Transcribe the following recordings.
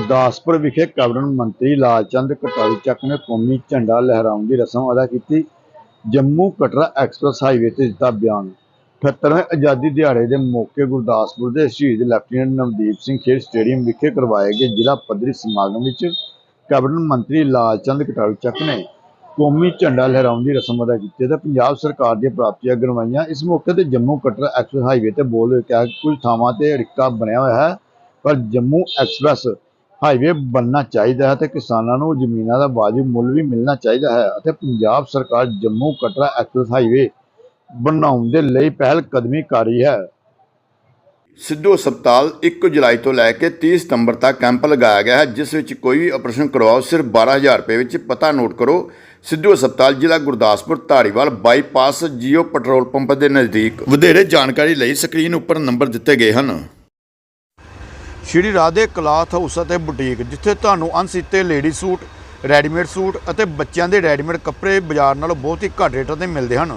ਗੁਰਦਾਸਪੁਰ ਵਿਖੇ ਕੈਬਨਿਟ ਮੰਤਰੀ ਲਾਲਚੰਦ ਕਟਾਰੀ ਚੱਕ ਨੇ ਕੌਮੀ ਝੰਡਾ ਲਹਿਰਾਉਣ ਦੀ ਰਸਮ ਅਦਾ ਕੀਤੀ। ਜੰਮੂ ਕਟਰਾ ਐਕਸਪ੍ਰੈਸ ਹਾਈਵੇ ਤੇ ਦਿੱਤਾ ਬਿਆਨ। 78ਵੇਂ ਆਜ਼ਾਦੀ ਦਿਹਾੜੇ ਦੇ ਮੌਕੇ ਗੁਰਦਾਸਪੁਰ ਦੇ ਸ਼ਹੀਦ ਲੈਫਟੀਨੈਂਟ ਨਵਦੀਪ ਸਿੰਘ ਖੇਡ ਸਟੇਡੀਅਮ ਵਿਖੇ ਕਰਵਾਏ ਗਏ ਜ਼ਿਲ੍ਹਾ ਪੱਧਰੀ ਸਮਾਗਮ ਵਿੱਚ ਕੈਬਨਿਟ ਮੰਤਰੀ ਲਾਲਚੰਦ ਕਟਾਰੂ ਚੱਕ ਨੇ ਕੌਮੀ ਝੰਡਾ ਲਹਿਰਾਉਣ ਦੀ ਰਸਮ ਅਦਾ ਕੀਤੀ ਤੇ ਪੰਜਾਬ ਸਰਕਾਰ ਦੀਆਂ ਪ੍ਰਾਪਤੀਆਂ ਗਣਵਾਈਆਂ ਇਸ ਮੌਕੇ ਤੇ ਜੰਮੂ ਕਟਰਾ ਐਕਸਪ੍ਰੈਸ ਹਾਈਵੇ ਤੇ ਬੋਲਦੇ ਹੋਏ ਕਿਹਾ ਕੁਝ ਥਾਵਾਂ ਤੇ ਅੜਿੱਕਾ ਬਣਿਆ ਹੋਇਆ ਹੈ, ਪਰ ਜੰਮੂ ਐਕਸਪ੍ਰੈਸ ਹਾਈਵੇ ਬਣਨਾ ਚਾਹੀਦਾ ਹੈ ਤੇ ਕਿਸਾਨਾਂ ਨੂੰ ਜ਼ਮੀਨਾਂ ਦਾ ਵਾਜਿਬ ਮੁੱਲ ਵੀ ਮਿਲਣਾ ਚਾਹੀਦਾ ਹੈ ਅਤੇ ਪੰਜਾਬ ਸਰਕਾਰ ਜੰਮੂ ਕਟਰਾ ਐਕਸਪ੍ਰੈਸ ਹਾਈਵੇ ਬਣਾਉਣ ਦੇ ਲਈ ਪਹਿਲ ਕਦਮੀ ਕਰ ਰਹੀ ਹੈ। ਸਿੱਧੂ ਹਸਪਤਾਲ 1 ਜੁਲਾਈ ਤੋਂ ਲੈ ਕੇ 30 ਸਤੰਬਰ ਤੱਕ ਕੈਂਪ ਲਗਾਇਆ ਗਿਆ ਹੈ, ਜਿਸ ਵਿੱਚ ਕੋਈ ਵੀ ਆਪਰੇਸ਼ਨ ਕਰਵਾਓ, ਸਿਰਫ 12000 ਰੁਪਏ ਵਿੱਚ ਪਤਾ ਨੋਟ ਕਰੋ। ਸਿੱਧੂ ਹਸਪਤਾਲ ਜ਼ਿਲ੍ਹਾ Gurdaspur Dhariwal bypass Jio petrol pump ਦੇ ਨਜ਼ਦੀਕ। ਵਧੇਰੇ ਜਾਣਕਾਰੀ ਲਈ ਸਕਰੀਨ ਉੱਪਰ ਨੰਬਰ ਦਿੱਤੇ ਗਏ ਹਨ। ਸ਼੍ਰੀ ਰਾਧੇ ਕਲਾਥ ਹਾਊਸ ਅਤੇ ਬੁਟੀਕ, ਜਿੱਥੇ ਤੁਹਾਨੂੰ ਅਣਸੀਤੇ ਲੇਡੀ ਸੂਟ, ਰੈਡੀਮੇਡ ਸੂਟ ਅਤੇ ਬੱਚਿਆਂ ਦੇ ਰੈਡੀਮੇਡ ਕੱਪੜੇ ਬਾਜ਼ਾਰ ਨਾਲੋਂ ਬਹੁਤ ਹੀ ਘੱਟ ਰੇਟਾਂ ਤੇ ਮਿਲਦੇ ਹਨ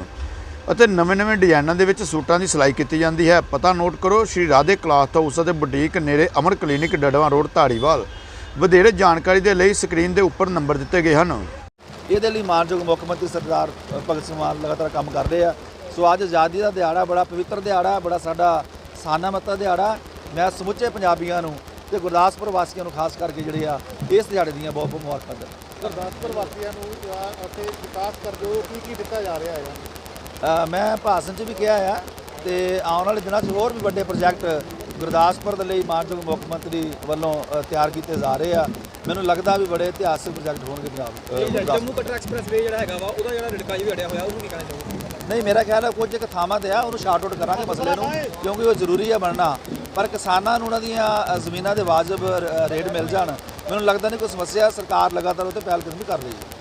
ਅਤੇ ਨਵੇਂ-ਨਵੇਂ ਡਿਜ਼ਾਈਨਾਂ ਦੇ ਵਿੱਚ ਸੂਟਾਂ ਦੀ ਸਿਲਾਈ ਕੀਤੀ ਜਾਂਦੀ ਹੈ। ਪਤਾ ਨੋਟ ਕਰੋ, ਸ਼੍ਰੀ ਰਾਧੇ ਕਲਾਥ ਹਾਊਸ ਅਤੇ ਬੁਟੀਕ ਨੇੜੇ ਅਮਰ ਕਲੀਨਿਕ ਡੜਵਾ ਰੋਡ, ਧਾਰੀਵਾਲ। ਵਧੇਰੇ ਜਾਣਕਾਰੀ ਦੇ ਲਈ ਸਕਰੀਨ ਦੇ ਉੱਪਰ ਨੰਬਰ ਦਿੱਤੇ ਗਏ ਹਨ। ਇਹਦੇ ਲਈ ਮਾਨਯੋਗ ਮੁੱਖ ਮੰਤਰੀ ਸਰਦਾਰ ਭਗਤ ਸਿੰਘ ਮਾਨ ਲਗਾਤਾਰ ਕੰਮ ਕਰ ਰਹੇ ਆ। ਸੋ ਅੱਜ ਆਜ਼ਾਦੀ ਦਾ ਦਿਹਾੜਾ, ਬੜਾ ਪਵਿੱਤਰ ਦਿਹਾੜਾ, ਬੜਾ ਸਾਡਾ ਸਾਨਾ ਮਤਾ ਦਿਹਾੜਾ। ਮੈਂ ਸਮੁੱਚੇ ਪੰਜਾਬੀਆਂ ਨੂੰ ਤੇ ਗੁਰਦਾਸਪੁਰ ਵਾਸੀਆਂ ਨੂੰ ਖਾਸ ਕਰਕੇ ਜਿਹੜੇ ਆ ਇਸ ਦਿਹਾੜੇ ਦੀਆਂ ਬਹੁਤ ਬਹੁਤ ਮੁਬਾਰਕਾਂ ਦਿੰਦਾ। ਗੁਰਦਾਸਪੁਰ ਵਾਸੀਆਂ ਨੂੰ ਅਤੇ ਵਿਕਾਸ ਕਰਦੇ ਹੋ ਕੀ ਕੀ ਦਿੱਤਾ ਜਾ ਰਿਹਾ ਹੈ? ਮੈਂ ਭਾਸ਼ਣ 'ਚ ਵੀ ਕਿਹਾ ਆ ਤੇ ਆਉਣ ਵਾਲੇ ਦਿਨਾਂ 'ਚ ਹੋਰ ਵੀ ਵੱਡੇ ਪ੍ਰੋਜੈਕਟ ਗੁਰਦਾਸਪੁਰ ਦੇ ਲਈ ਮਾਨਯੋਗ ਮੁੱਖ ਮੰਤਰੀ ਵੱਲੋਂ ਤਿਆਰ ਕੀਤੇ ਜਾ ਰਹੇ ਆ। ਮੈਨੂੰ ਲੱਗਦਾ ਵੀ ਬੜੇ ਇਤਿਹਾਸਕ ਪ੍ਰੋਜੈਕਟ ਹੋਣਗੇ ਪੰਜਾਬ। ਜੰਮੂ ਕਟਰਾ ਐਕਸਪ੍ਰੈਸ ਵੇ ਜਿਹੜਾ ਹੈਗਾ ਵਾ ਉਹਦਾ ਜਿਹੜਾ ਰਿੜਕਾ ਜੀ ਅੜਿਆ ਹੋਇਆ ਉਹਨੂੰ ਕੀ ਕਹਿਣਾ ਚਾਹੋਗੇ? ਨਹੀਂ ਮੇਰਾ ਖਿਆਲ ਹੈ ਕੁਝ ਇੱਕ ਥਾਵਾਂ ਤੇ ਆ ਉਹਨੂੰ ਸ਼ਾਰਟ ਆਊਟ ਕਰਾਂਗੇ ਮਸਲੇ ਨੂੰ ਕਿਉਂਕਿ ਉਹ ਜ਼ਰੂਰੀ ਹੈ ਬਣਨਾ। ਪਰ ਕਿਸਾਨਾਂ ਨੂੰ ਉਹਨਾਂ ਦੀਆਂ ਜ਼ਮੀਨਾਂ ਦੇ ਵਾਜਬ ਰੇਟ ਮਿਲ ਜਾਣ। ਮੈਨੂੰ ਲੱਗਦਾ ਨਹੀਂ ਕੋਈ ਸਮੱਸਿਆ ਸਰਕਾਰ ਲਗਾਤਾਰ ਉਹ ਤੇ ਪਹਿਲ ਕਦਮੀ ਕਰ ਰਹੀ ਹੈ।